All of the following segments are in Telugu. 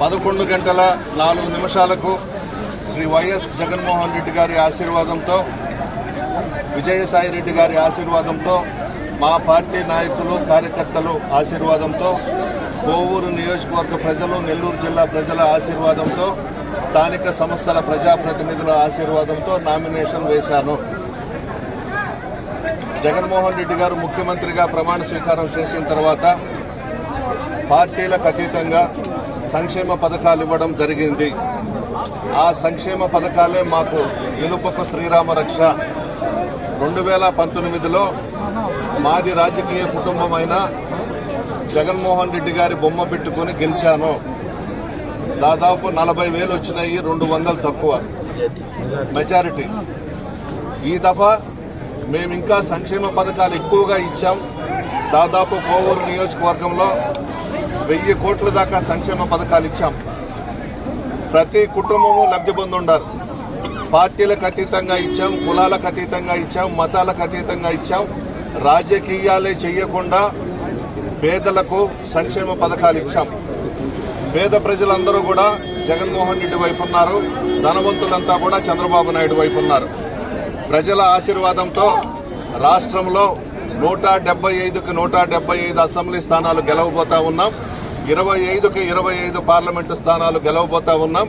పదకొండు గంటల నాలుగు నిమిషాలకు శ్రీ వైఎస్ జగన్మోహన్ రెడ్డి గారి ఆశీర్వాదంతో విజయసాయి రెడ్డి గారి ఆశీర్వాదంతో మా పార్టీ నాయకులు కార్యకర్తలు ఆశీర్వాదంతో కోవూరు నియోజకవర్గ ప్రజలు నెల్లూరు జిల్లా ప్రజల ఆశీర్వాదంతో స్థానిక సంస్థల ప్రజాప్రతినిధుల ఆశీర్వాదంతో నామినేషన్ వేశాను. జగన్మోహన్ రెడ్డి గారు ముఖ్యమంత్రిగా ప్రమాణ స్వీకారం చేసిన తర్వాత పార్టీలకు అతీతంగా సంక్షేమ పథకాలు ఇవ్వడం జరిగింది. ఆ సంక్షేమ పథకాలే మాకు ఇనుపకు శ్రీరామ రక్ష. రెండు వేల పంతొమ్మిదిలో మాది రాజకీయ కుటుంబమైన జగన్మోహన్ రెడ్డి గారి బొమ్మ పెట్టుకుని గెలిచాను. దాదాపు నలభై వేలు వచ్చినాయి రెండు వందలు తక్కువ. మెజారిటీ ఈ దఫా మేము ఇంకా సంక్షేమ పథకాలు ఎక్కువగా ఇచ్చాం. దాదాపు కోవూరు నియోజకవర్గంలో వెయ్యి కోట్ల దాకా సంక్షేమ పథకాలు ఇచ్చాం. ప్రతి కుటుంబము లబ్ధి పొందుండారు పార్టీలకు అతీతంగా ఇచ్చాం కులాలకు అతీతంగా ఇచ్చాం మతాలకు అతీతంగా ఇచ్చాం. రాజకీయాలే చేయకుండా పేదలకు సంక్షేమ పథకాలు ఇచ్చాం. పేద ప్రజలందరూ కూడా జగన్మోహన్ రెడ్డి వైపు ఉన్నారు. ధనవంతులంతా కూడా చంద్రబాబు నాయుడు వైపు ఉన్నారు. ప్రజల ఆశీర్వాదంతో రాష్ట్రంలో నూట డెబ్బై ఐదుకి నూట డెబ్బై ఐదు అసెంబ్లీ స్థానాలు గెలవబోతా ఉన్నాం. ఇరవై ఐదుకి ఇరవై ఐదు పార్లమెంటు స్థానాలు గెలవబోతా ఉన్నాం.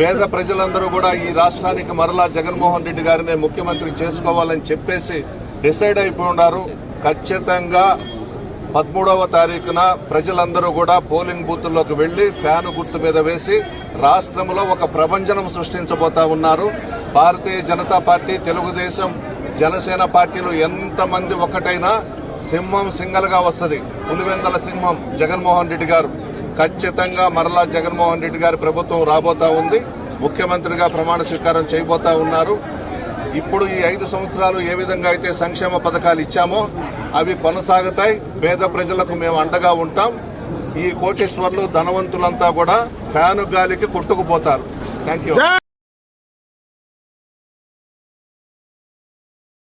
పేద ప్రజలందరూ కూడా ఈ రాష్ట్రానికి మరలా జగన్మోహన్ రెడ్డి గారినే ముఖ్యమంత్రి చేసుకోవాలని చెప్పేసి డిసైడ్ అయిపోయి ఉన్నారు. ఖచ్చితంగా పదమూడవ తారీఖున ప్రజలందరూ కూడా పోలింగ్ బూత్లోకి వెళ్ళి ఫ్యాను గుర్తు మీద వేసి రాష్ట్రంలో ఒక ప్రభంజనం సృష్టించబోతా ఉన్నారు. భారతీయ జనతా పార్టీ తెలుగుదేశం జనసేన పార్టీలు ఎంతమంది ఒకటైనా సింహం సింగల్గా వస్తుంది. పులివెందల సింహం జగన్మోహన్ రెడ్డి గారు. ఖచ్చితంగా మరలా జగన్మోహన్ రెడ్డి గారి ప్రభుత్వం రాబోతా ఉంది. ముఖ్యమంత్రిగా ప్రమాణ స్వీకారం చేయబోతా ఉన్నారు. ఇప్పుడు ఈ ఐదు సంవత్సరాలు ఏ విధంగా అయితే సంక్షేమ పథకాలు ఇచ్చామో అవి కొనసాగుతాయి. పేద ప్రజలకు మేము అండగా ఉంటాం. ఈ కోటేశ్వర్లు ధనవంతులంతా కూడా ఫ్యాను గాలికి కొట్టుకుపోతారు. Thank you.